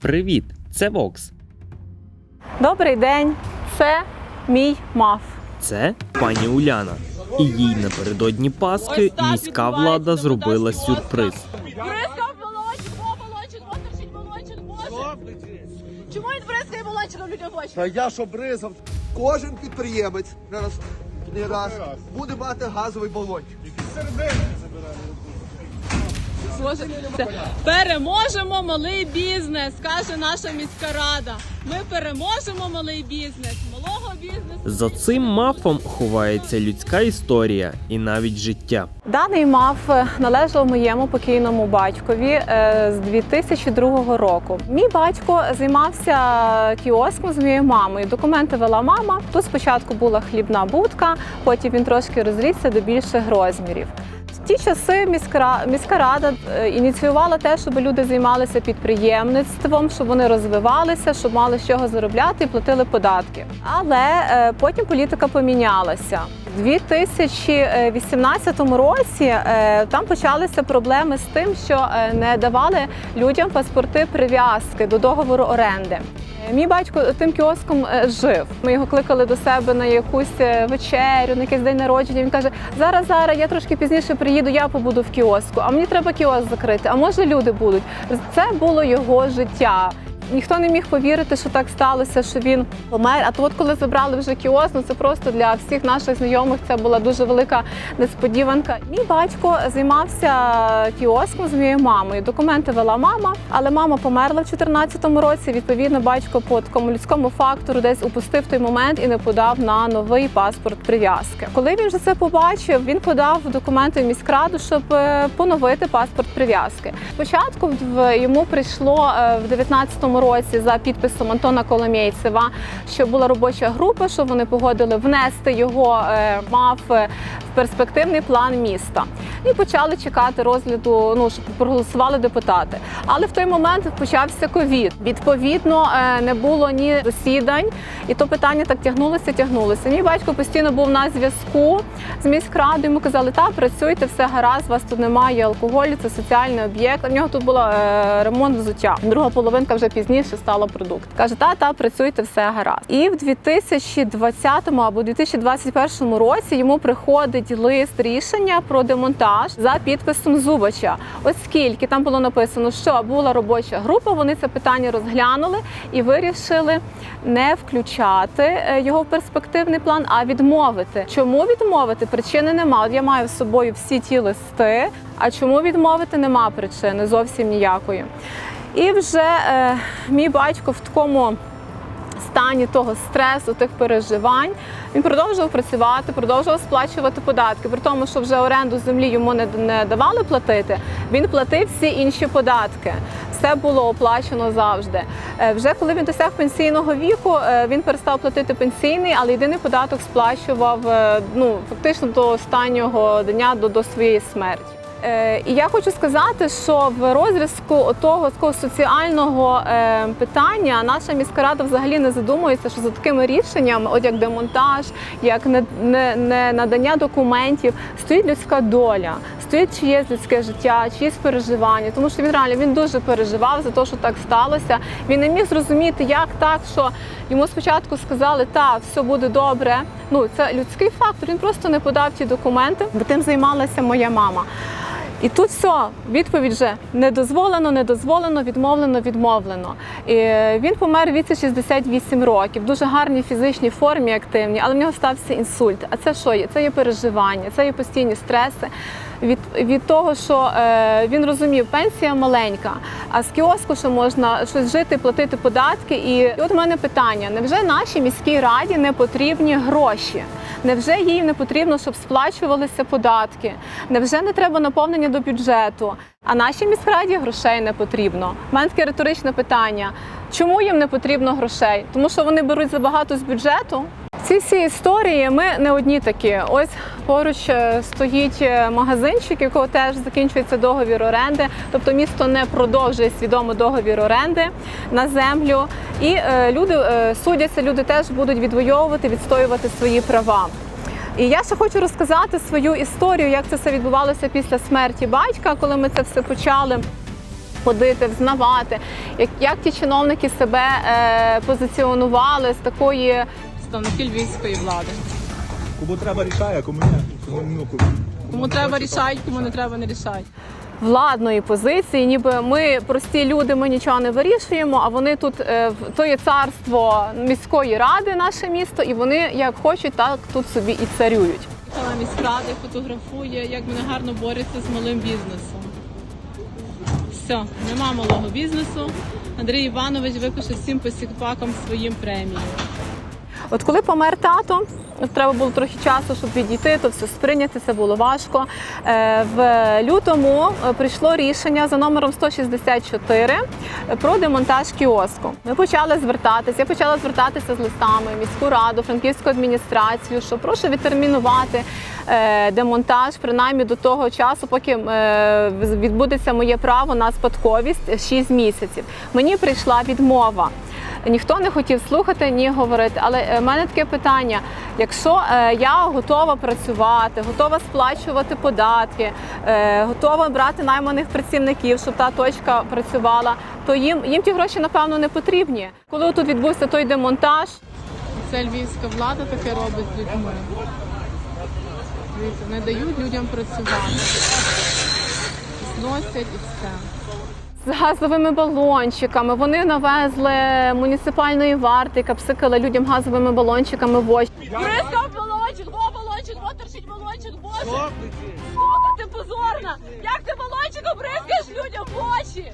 Привіт, це Вокс. Добрий день, це мій маф. Це пані Уляна. І їй напередодні Паски міська влада зробила сюрприз. Бризкав молочок, о, молочок, о, торчить молочок, боже. Чому він бризкає молочком людям в очі? Та я що бризав. Кожен підприємець не раз, не раз буде мати газовий балончик. Боже, це переможемо малий бізнес, каже наша міська рада. Ми переможемо малий бізнес, малого бізнесу. За цим мафом ховається людська історія і навіть життя. Даний маф е, належав моєму покійному батькові е, з 2002 року. Мій батько займався кіоском з моєю мамою. Документи вела мама. Тут спочатку була хлібна будка, потім він трошки розрісся до більших розмірів. Ті часи міськра міська рада е, ініціювала те, щоб люди займалися підприємництвом, щоб вони розвивалися, щоб мали з чого заробляти і платили податки. Але е, потім політика помінялася. У 2018 році е, там почалися проблеми з тим, що не давали людям паспорти прив'язки до договору оренди. Е, Мій батько тим кіоском е, жив. Ми його кликали до себе на якусь е, вечерю, на якийсь день народження. Він каже: зараз, зараз, я трошки пізніше приїду, я побуду в кіоску. А мені треба кіоск закрити. А може люди будуть? Це було його життя. Ніхто не міг повірити, що так сталося, що він помер. А то, от коли забрали вже кіоск, ну це просто для всіх наших знайомих це була дуже велика несподіванка. Мій батько займався кіоском з моєю мамою. Документи вела мама, але мама померла в 2014 році. Відповідно, батько по такому людському фактору десь упустив той момент і не подав на новий паспорт прив'язки. Коли він вже це побачив, він подав документи в міськраду, щоб е, поновити паспорт прив'язки. Спочатку в- йому прийшло е, в 2019 році за підписом Антона Коломєйцева, що була робоча група, що вони погодили внести його е, мав е, в перспективний план міста. І почали чекати розгляду, ну щоб проголосували депутати. Але в той момент почався ковід. Відповідно, е, не було ні засідань, і то питання так тягнулося, тягнулося. Мій батько постійно був на зв'язку з міськрадою. Йому казали, та працюйте, все гаразд, вас тут немає алкоголю, це соціальний об'єкт. У нього тут був е, ремонт взуття. Друга половинка вже пізніше стала продукт. Каже, та, та, працюйте, все гаразд. І в 2020 або 2021 році йому приходить лист рішення про демонтаж за підписом Зубача. Оскільки там було написано, що була робоча група, вони це питання розглянули і вирішили не включати е, його в перспективний план, а відмовити. Чому відмовити? Причини нема. От я маю з собою всі ті листи. А чому відмовити? Нема причини зовсім ніякої. І вже е, мій батько в такому стані того стресу, тих переживань, він продовжував працювати, продовжував сплачувати податки. При тому, що вже оренду землі йому не, не давали платити, він платив всі інші податки. Все було оплачено завжди. Е, Вже коли він досяг пенсійного віку, е, він перестав платити пенсійний, але єдиний податок сплачував е, ну фактично до останнього дня до, до своєї смерті. Е, І я хочу сказати, що в розв'язку того такого соціального е, питання наша міська рада взагалі не задумується, що за такими рішеннями, от як демонтаж, як не, не, не надання документів, стоїть людська доля, стоїть чиєсь людське життя, чиїсь переживання. Тому що він реально він дуже переживав за те, що так сталося. Він не міг зрозуміти, як так, що йому спочатку сказали, так, все буде добре. Ну це людський фактор. Він просто не подав ті документи, бо тим займалася моя мама. І тут все, відповідь вже не дозволено, не дозволено, відмовлено, відмовлено. І е, він помер віці 68 років, дуже гарній фізичній формі, активній, але в нього стався інсульт. А це що є? Це є переживання, це є постійні стреси. Від, від того, що е, він розумів, пенсія маленька, а з кіоску що можна щось жити, платити податки. І, і от у мене питання: невже нашій міській раді не потрібні гроші? Невже їй не потрібно, щоб сплачувалися податки? Невже не треба наповнення до бюджету? А нашій міськраді грошей не потрібно. У мене таке риторичне питання: чому їм не потрібно грошей? Тому що вони беруть забагато з бюджету? Ці всі історії ми не одні такі. Ось поруч е, стоїть е, магазинчик, якого теж закінчується договір оренди. Тобто місто не продовжує свідомо договір оренди на землю. І е, люди судяться, люди теж будуть відвоювати, відстоювати свої права. І я ще хочу розказати свою історію, як це все відбувалося після смерті батька, коли ми це все почали. ходити, взнавати, як, як ті чиновники себе е, позиціонували з такої Представники львівської влади. Кому треба рішає, кому ні. Кому, ну, кому. Кому треба рішають, кому не треба не рішають. Владної позиції, ніби ми прості люди, ми нічого не вирішуємо. А вони тут е, то є царство міської ради, наше місто, і вони як хочуть, так тут собі і царюють. Міськради, фотографує, як вони гарно борються з малим бізнесом. Все, нема малого бізнесу. Андрій Іванович викуше всім посікпакам своїм премію. От коли помер тато, треба було трохи часу, щоб відійти, то все сприйняти, це було важко. Е, В лютому е, прийшло рішення за номером 164 про демонтаж кіоску. Ми почали звертатися. Я почала звертатися з листами міську раду, франківську адміністрацію, що прошу відтермінувати е, демонтаж, принаймні до того часу, поки е, відбудеться моє право на спадковість 6 місяців. Мені прийшла відмова. Ніхто не хотів слухати ні говорити. Але е, в мене таке питання: якщо е, я готова працювати, готова сплачувати податки, е, готова брати найманих працівників, щоб та точка працювала, то їм, їм ті гроші напевно не потрібні. Коли тут відбувся той демонтаж, Це львівська влада таке робить з людьми. Не дають людям працювати. Зносять і все. З газовими балончиками вони навезли муніципальної варти, яка псикала людям газовими балончиками в очі. Бризкав балончик, во балончик, во торчить балончик, боже! Сука, ти позорна! Як ти балончиком бризкаєш людям в очі?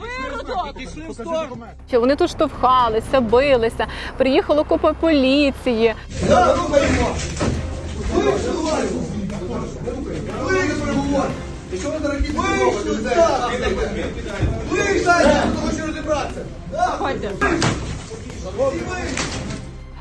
Виродок! Вони тут штовхалися, билися. Приїхала купа поліції. Вийшли Хто хоче розібратися.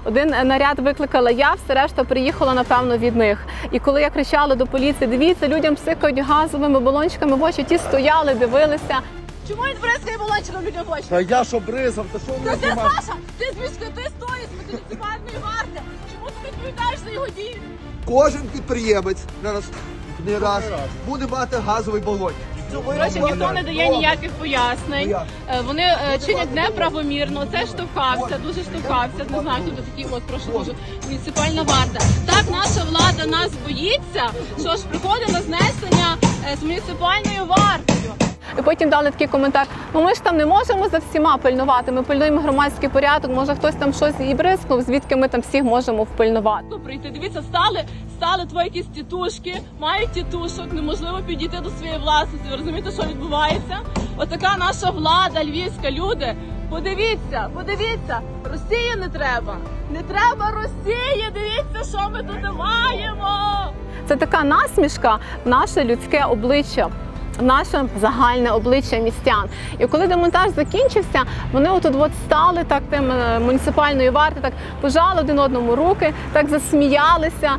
Один наряд викликала я, все решта приїхала напевно від них. І коли я кричала до поліції, дивіться, людям псикають газовими балончиками в очі, ті стояли, дивилися. Чому він бризкає балончиком людям в очі? Та я що бризав, та що Та ви ти знімаєте? Саша, ти з міської, ти стоїш з муніципальної варти. Чому ти відповідаєш за його дії? Кожен підприємець не раз, не раз буде мати газовий балон. Коротше, ніхто не дає ніяких пояснень. Е, Вони е, чинять неправомірно. Це штовхався, дуже штовхався. Не знаю, хто такий. От прошу дуже муніципальна варта. Так наша влада нас боїться, що ж приходить на знесення е, з муніципальною вартою. І потім дали такий коментар: ну ми ж там не можемо за всіма пильнувати. Ми пильнуємо громадський порядок. Може хтось там щось і бризкнув, звідки ми там всіх можемо впильнувати. Ну, Прийти, дивіться, стали, стали твої якісь тітушки, мають тітушок, неможливо підійти до своєї власності. Ви розумієте, що відбувається? Отака наша влада, львівська, люди. Подивіться, подивіться, Росії не треба. Не треба Росії. Дивіться, що ми тут маємо. Це така насмішка наше людське обличчя. Наше загальне обличчя містян. І коли демонтаж закінчився, вони отут от стали так тим е, муніципальної варти, так пожали один одному руки, так засміялися.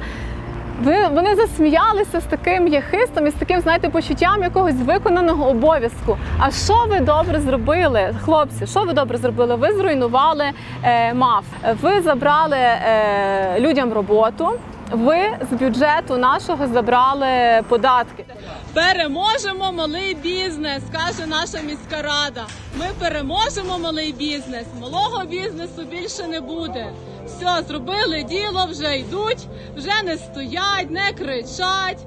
Вони засміялися з таким єхистом і з таким, знаєте, почуттям якогось виконаного обов'язку. А що ви добре зробили, хлопці? Що ви добре зробили? Ви зруйнували е, МАФ, ви забрали е, людям роботу. Ви з бюджету нашого забрали податки. Переможемо малий бізнес, каже наша міська рада. Ми переможемо малий бізнес. Малого бізнесу більше не буде. Все, зробили діло, вже йдуть, вже не стоять, не кричать.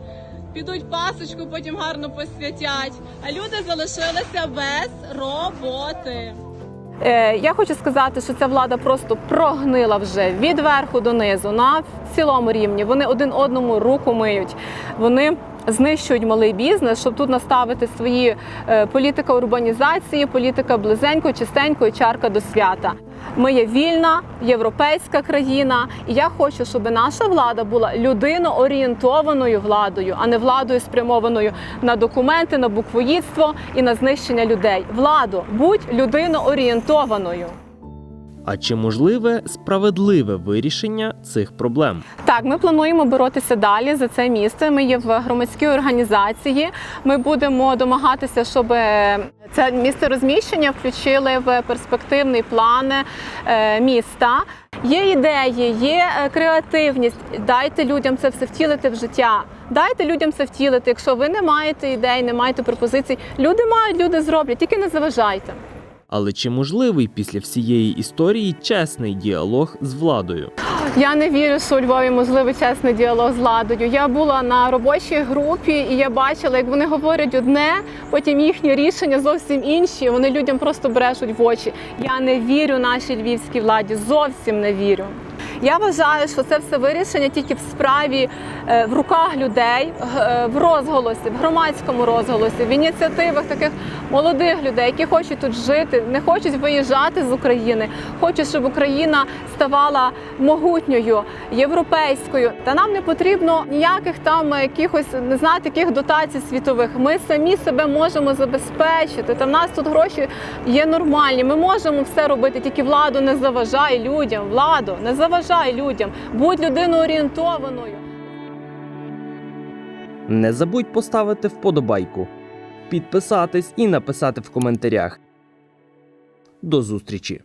Підуть пасочку, потім гарно посвятять. А люди залишилися без роботи. Е, я хочу сказати, що ця влада просто прогнила вже від верху до на цілому рівні. Вони один одному руку миють. Вони знищують малий бізнес, щоб тут наставити свої е, політика урбанізації, політика близенько, чистенько і чарка до свята. Ми є вільна європейська країна, і я хочу, щоб наша влада була людиноорієнтованою владою, а не владою спрямованою на документи, на буквоїдство і на знищення людей. Владо, будь людиноорієнтованою. А чи можливе справедливе вирішення цих проблем? Так, ми плануємо боротися далі за це місце. Ми є в громадській організації. Ми будемо домагатися, щоб е, це місце розміщення включили в перспективний план е, міста. Є ідеї, є е, креативність. Дайте людям це все втілити в життя. Дайте людям це втілити. Якщо ви не маєте ідей, не маєте пропозицій, люди мають, люди зроблять, тільки не заважайте. Але чи можливий після всієї історії чесний діалог з владою? Я не вірю, що у Львові можливий чесний діалог з владою. Я була на робочій групі і я бачила, як вони говорять одне, потім їхні рішення зовсім інші. Вони людям просто брешуть в очі. Я не вірю нашій львівській владі, зовсім не вірю. Я вважаю, що це все вирішення тільки в справі е, в руках людей, е, в розголосі, в громадському розголосі, в ініціативах таких молодих людей, які хочуть тут жити, не хочуть виїжджати з України, хочуть, щоб Україна ставала могутньою, європейською. Та нам не потрібно ніяких там якихось не знаю, таких дотацій світових. Ми самі себе можемо забезпечити. Та в нас тут гроші є нормальні. Ми можемо все робити, тільки владу не заважай людям. Владу не заважай людям. Будь людиною орієнтованою. Не забудь поставити вподобайку, підписатись і написати в коментарях. До зустрічі!